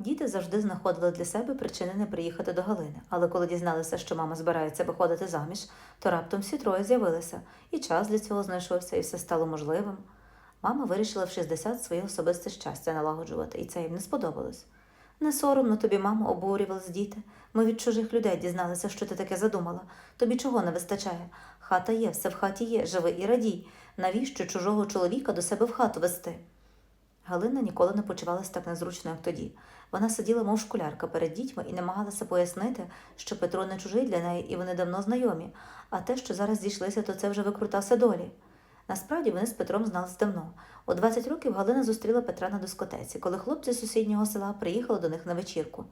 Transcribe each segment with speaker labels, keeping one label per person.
Speaker 1: Діти завжди знаходили для себе причини не приїхати до Галини, але коли дізналися, що мама збирається виходити заміж, то раптом всі троє з'явилися, і час для цього знайшовся, і все стало можливим. Мама вирішила в 60 своє особисте щастя налагоджувати, і це їм не сподобалось. Не соромно тобі, мамо, обурювались діти. Ми від чужих людей дізналися, що ти таке задумала. Тобі чого не вистачає? Хата є, все в хаті є, живи і радій. Навіщо чужого чоловіка до себе в хату вести? Галина ніколи не почувалася так незручно, як тоді. Вона сиділа, мов школярка перед дітьми і намагалася пояснити, що Петро не чужий для неї і вони давно знайомі, а те, що зараз зійшлися, то це вже викрутася долі. Насправді вони з Петром зналися давно. У 20 років Галина зустріла Петра на дискотеці, коли хлопці з сусіднього села приїхали до них на вечірку.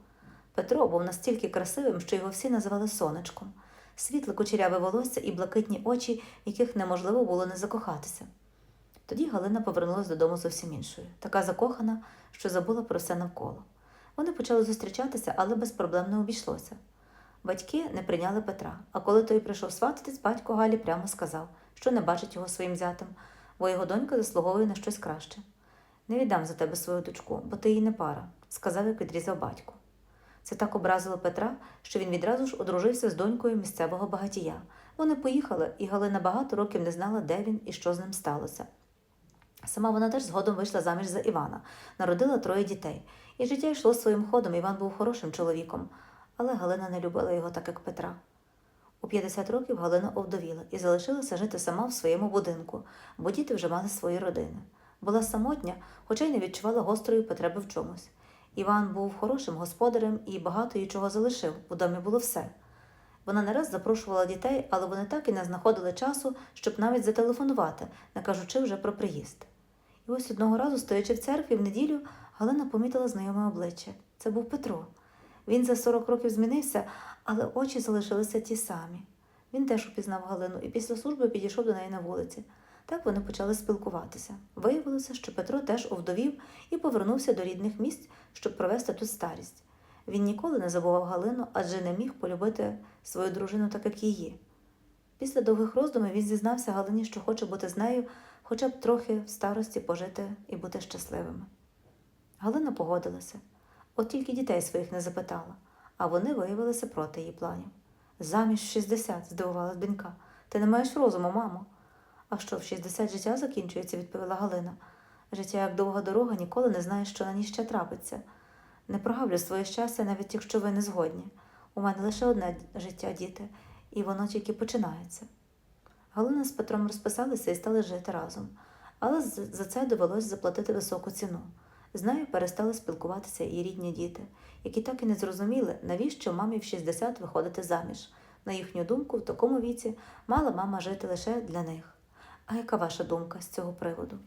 Speaker 1: Петро був настільки красивим, що його всі називали сонечком. Світле кучеряве волосся і блакитні очі, яких неможливо було не закохатися. Тоді Галина повернулася додому зовсім іншою, така закохана, що забула про все навколо. Вони почали зустрічатися, але без проблем не обійшлося. Батьки не прийняли Петра, а коли той прийшов свататись, батько Галі прямо сказав, що не бачить його своїм зятем, бо його донька заслуговує на щось краще. Не віддам за тебе свою дочку, бо ти їй не пара, сказав, як відрізав батько. Це так образило Петра, що він відразу ж одружився з донькою місцевого багатія. Вони поїхали, і Галина багато років не знала, де він і що з ним сталося. Сама вона теж згодом вийшла заміж за Івана, народила троє дітей, і життя йшло своїм ходом. Іван був хорошим чоловіком, але Галина не любила його так, як Петра. У 50 років Галина овдовіла і залишилася жити сама в своєму будинку, бо діти вже мали свої родини. Була самотня, хоча й не відчувала гострої потреби в чомусь. Іван був хорошим господарем і багато їй чого залишив, у домі було все. Вона не раз запрошувала дітей, але вони так і не знаходили часу, щоб навіть зателефонувати, не кажучи вже про приїзд. І ось одного разу, стоячи в церкві в неділю, Галина помітила знайоме обличчя. Це був Петро. Він за 40 років змінився, але очі залишилися ті самі. Він теж упізнав Галину і після служби підійшов до неї на вулиці. Так вони почали спілкуватися. Виявилося, що Петро теж овдовів і повернувся до рідних місць, щоб провести тут старість. Він ніколи не забував Галину, адже не міг полюбити свою дружину так, як її. Після довгих роздумів він зізнався Галині, що хоче бути з нею, хоча б трохи в старості пожити і бути щасливими. Галина погодилася, от тільки дітей своїх не запитала, а вони виявилися проти її планів. Заміж в 60, здивувалась донька. Ти не маєш розуму, мамо. А що, в 60 життя закінчується, відповіла Галина. Життя, як довга дорога, ніколи не знаєш, що на ній ще трапиться. Не прогавлю своє щастя, навіть якщо ви не згодні. У мене лише одне життя, діти, і воно тільки починається. Галина з Петром розписалися і стали жити разом, але за це довелось заплатити високу ціну. З нею перестали спілкуватися і рідні діти, які так і не зрозуміли, навіщо мамі в 60 виходити заміж. На їхню думку, в такому віці мала мама жити лише для них. А яка ваша думка з цього приводу?